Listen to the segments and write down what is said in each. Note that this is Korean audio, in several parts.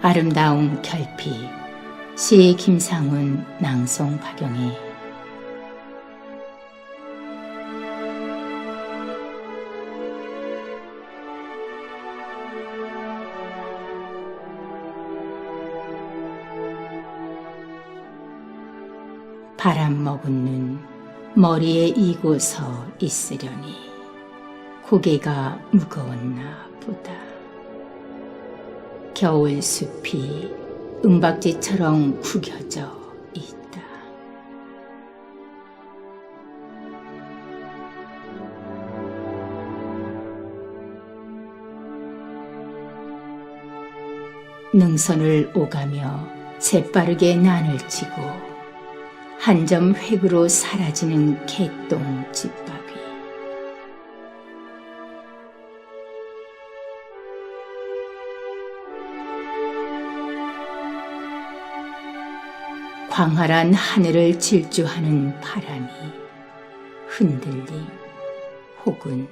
아름다운 결핍. 시 김상훈 낭송 박영희 바람 먹은 눈 머리에 이고 서 있으려니. 고개가 무거웠나 보다. 겨울 숲이 은박지처럼 구겨져 있다. 능선을 오가며 재빠르게 난을 치고 한 점 획으로 사라지는 개똥 집밥 광활한 하늘을 질주하는 바람이 흔들림 혹은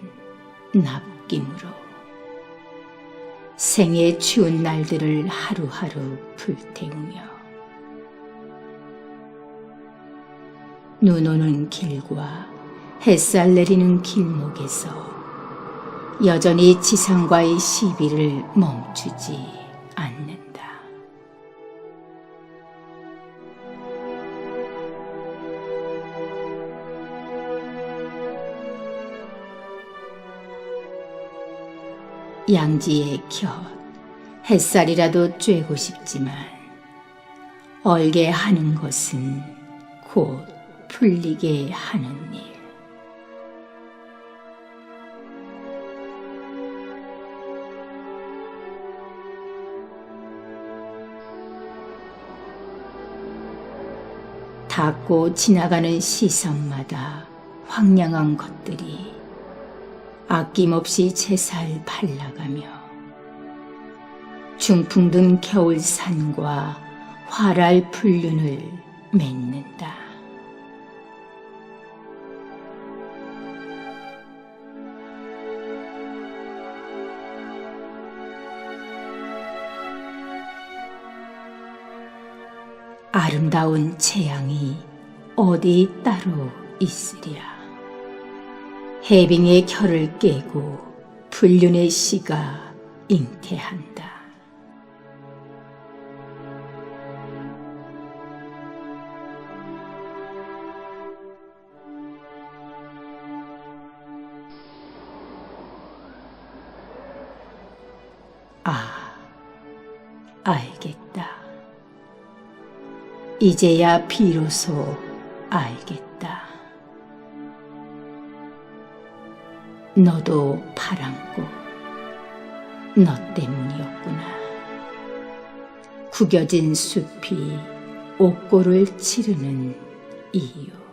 납김으로 생의 추운 날들을 하루하루 불태우며 눈 오는 길과 햇살 내리는 길목에서 여전히 지상과의 시비를 멈추지 않는다. 양지의 곁 햇살이라도 쬐고 싶지만 얼게 하는 것은 곧 풀리게 하는 일. 닿고 지나가는 시선마다 황량한 것들이 아낌없이 제살 발라가며 중풍든 겨울 산과 활알 풀륜을 맺는다. 아름다운 채양이 어디 따로 있으랴. 해빙의 결을 깨고 불륜의 씨가 잉태한다. 아, 알겠다. 이제야 비로소 알겠다. 너도 파랑고 너 때문이었구나. 구겨진 숲이 옥고를 치르는 이유.